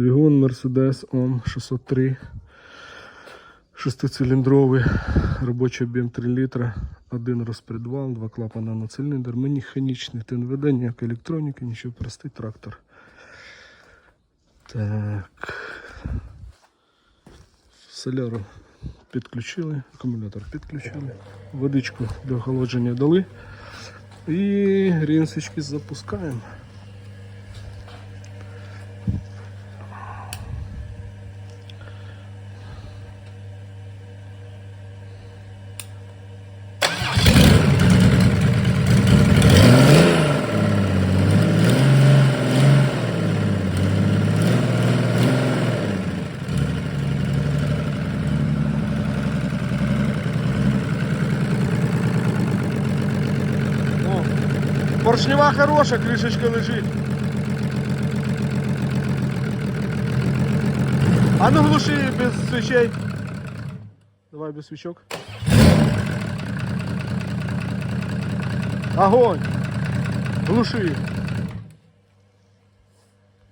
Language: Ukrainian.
Двигун Mercedes OM 603. Шестициліндровий, робочий об'єм 3 літра, один розпредвал, два клапана на циліндр, механічний ТНВД, ніякої електроніки, нічого, простий трактор. Так. Соляру підключили, акумулятор підключили, водичку до охолодження дали і рінсочки запускаємо. Поршнева хороша, кришечка лежить. А ну глуши без свечей. Давай без свечок. Огонь! Глуши.